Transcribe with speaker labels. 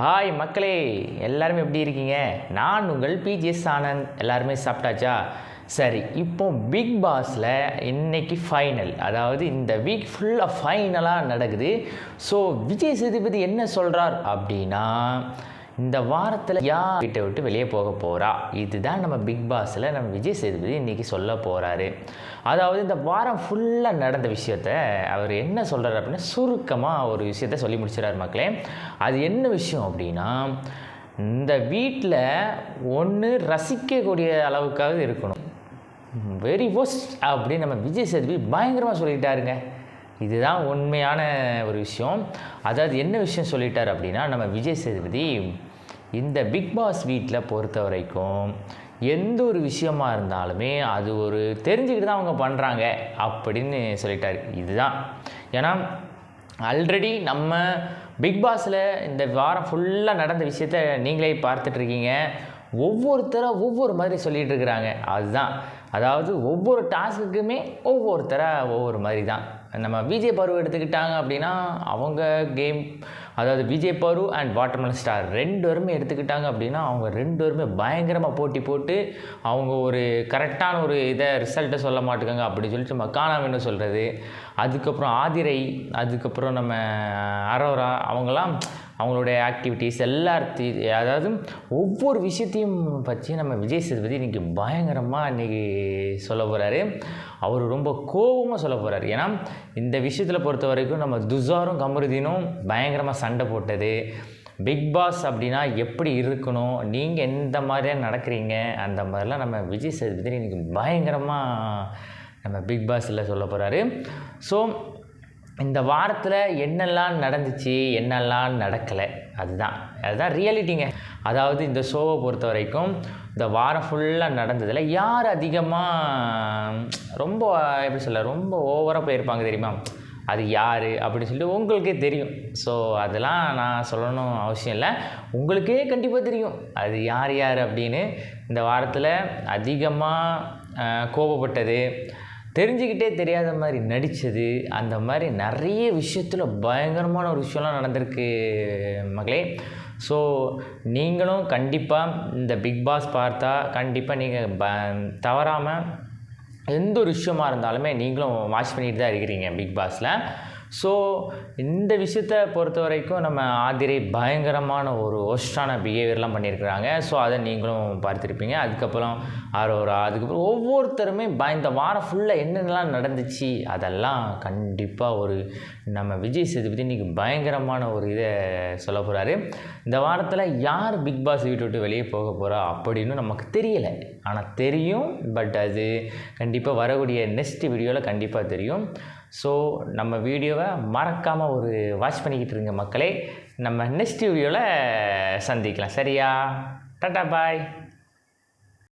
Speaker 1: Hi மக்களே. எல்லாருமே எப்படி இருக்கீங்க? நான் உங்கள் பிஜிஎஸ் ஆனந்த். எல்லாருமே சாப்பிட்டாச்சா? சரி இப்போ பிக் பாஸில் இன்னைக்கு ஃபைனல் அதாவது இந்த வீக் ஃபுல்லாக ஃபைனலாக நடக்குது. ஸோ விஜய் சேதுபதி என்ன சொல்கிறார் அப்படின்னா இந்த வாரத்தில் யார் வீட்டை விட்டு வெளியே போக போகிறா இதுதான் நம்ம பிக் பாஸில் நம்ம விஜய் சேதுபதி இன்றைக்கி சொல்ல போகிறாரு அதாவது இந்த வாரம் ஃபுல்லாக நடந்த விஷயத்த அவர் என்ன சொல்கிறார் அப்படின்னா சுருக்கமாக ஒரு விஷயத்த சொல்லி முடிச்சிடறாரு மக்களே. அது என்ன விஷயம் அப்படின்னா இந்த வீட்டில் ஒன்று ரசிக்கக்கூடிய அளவுக்காவது இருக்கணும். வெரி ஒஸ்ட் அப்படின்னு நம்ம விஜய் சேதுபதி பயங்கரமாக சொல்லிட்டாருங்க இதுதான் உண்மையான ஒரு விஷயம். அதாவது என்ன விஷயம் சொல்லிட்டார் அப்படின்னா நம்ம விஜய் சேதுபதி இந்த பிக் பாஸ் வீட்டில் பொறுத்த வரைக்கும் எந்த ஒரு விஷயமா இருந்தாலுமே அது ஒரு தெரிஞ்சுக்கிட்டு தான் அவங்க பண்ணுறாங்க அப்படின்னு சொல்லிட்டார். இதுதான். ஏன்னா ஆல்ரெடி நம்ம பிக் பாஸில் இந்த வாரம் ஃபுல்லாக நடந்த விஷயத்த நீங்களே பார்த்துட்ருக்கீங்க ஒவ்வொருத்தராக ஒவ்வொரு மாதிரி சொல்லிகிட்டு இருக்கிறாங்க. அதுதான். அதாவது ஒவ்வொரு டாஸ்க்குக்குமே ஒவ்வொருத்தராக ஒவ்வொரு மாதிரி தான். நம்ம விஜய் பருவ எடுத்துக்கிட்டாங்க அப்படின்னா அவங்க கேம் அதாவது விஜய் பரு அண்ட் வாட்டர்மெலன் ஸ்டார் ரெண்டு பேருமே எடுத்துக்கிட்டாங்க அப்படின்னா அவங்க ரெண்டு பேருமே பயங்கரமாக போட்டி போட்டு அவங்க ஒரு கரெக்டான ஒரு இதை ரிசல்ட்டை சொல்ல மாட்டேங்க அப்படின்னு சொல்லிட்டு நம்ம காணாமன்னு சொல்கிறது அதுக்கப்புறம் ஆதிரை அதுக்கப்புறம் நம்ம அரோரா அவங்களாம் அவங்களுடைய ஆக்டிவிட்டீஸ் எல்லாத்தையும் அதாவது ஒவ்வொரு விஷயத்தையும் பற்றி நம்ம விஜய் சேதுபதி இன்றைக்கி பயங்கரமாக இன்றைக்கி சொல்ல போகிறாரு அவர் ரொம்ப கோபமாக சொல்ல போகிறாரு ஏன்னா இந்த விஷயத்தில் பொறுத்த வரைக்கும் நம்ம துசாரும் கமருதீனும் பயங்கரமாக சண்டை போட்டது. பிக் பாஸ் அப்படின்னா எப்படி இருக்கணும்? நீங்கள் எந்த மாதிரியாக நடக்கிறீங்க? அந்த மாதிரிலாம் நம்ம விஜய் சேதுபதி இன்றைக்கி பயங்கரமாக நம்ம பிக் பாஸில் சொல்ல போகிறாரு ஸோ இந்த வாரத்தில் என்னெல்லாம் நடந்துச்சு என்னெல்லாம் நடக்கலை? அதுதான். அதுதான் ரியாலிட்டிங்க அதாவது இந்த ஷோவை பொறுத்த வரைக்கும் இந்த வாரம் ஃபுல்லாக நடந்ததில் யார் அதிகமாக ரொம்ப எப்படி சொல்ல ரொம்ப ஓவராக போயிருப்பாங்க தெரியுமா? அது யார்? அப்படின்னு சொல்லிட்டு உங்களுக்கே தெரியும். ஸோ அதெல்லாம் நான் சொல்லணும் அவசியம் இல்லை. உங்களுக்கே கண்டிப்பாக தெரியும். அது யார் யார் அப்படின்னு. இந்த வாரத்தில் அதிகமாக கோபப்பட்டது தெரிஞ்சுக்கிட்டே தெரியாத மாதிரி நடித்தது அந்த மாதிரி நிறைய விஷயத்தில் பயங்கரமான ஒரு விஷயம்லாம் நடந்திருக்கு மகளே ஸோ நீங்களும் கண்டிப்பாக இந்த பிக் பாஸ் பார்த்தா கண்டிப்பாக நீங்கள் ப தவறாமல் எந்த ஒரு விஷயமா இருந்தாலுமே நீங்களும் வாட்ச் பண்ணிட்டு தான் இருக்கிறீங்க பிக் பாஸில் ஸோ இந்த விஷயத்தை பொறுத்த வரைக்கும் நம்ம ஆதிரை பயங்கரமான ஒரு ஒஸ்டான பிஹேவியர்லாம் பண்ணியிருக்கிறாங்க. ஸோ அதை நீங்களும் பார்த்துருப்பீங்க. அதுக்கப்புறம் ஆரோரா அதுக்கப்புறம் ஒவ்வொருத்தருமே பய இந்த வாரம் ஃபுல்லாக என்னென்னலாம் நடந்துச்சு அதெல்லாம் கண்டிப்பாக ஒரு நம்ம விஜய் சேதுபதி இன்றைக்கி பயங்கரமான ஒரு இதை சொல்ல போகிறாரு இந்த வாரத்தில் யார் பிக் பாஸ் வீட்டு விட்டு வெளியே போக போகிறா அப்படின்னு நமக்கு தெரியலை. ஆனால் தெரியும் பட் அது கண்டிப்பாக வரக்கூடிய நெக்ஸ்ட் வீடியோவில் கண்டிப்பாக தெரியும். ஸோ நம்ம வீடியோவை மறக்காமல் ஒரு வாட்ச் பண்ணிக்கிட்டு இருங்க மக்களே. நம்ம நெக்ஸ்ட் வீடியோவில் சந்திக்கலாம். சரியா? Tata bye.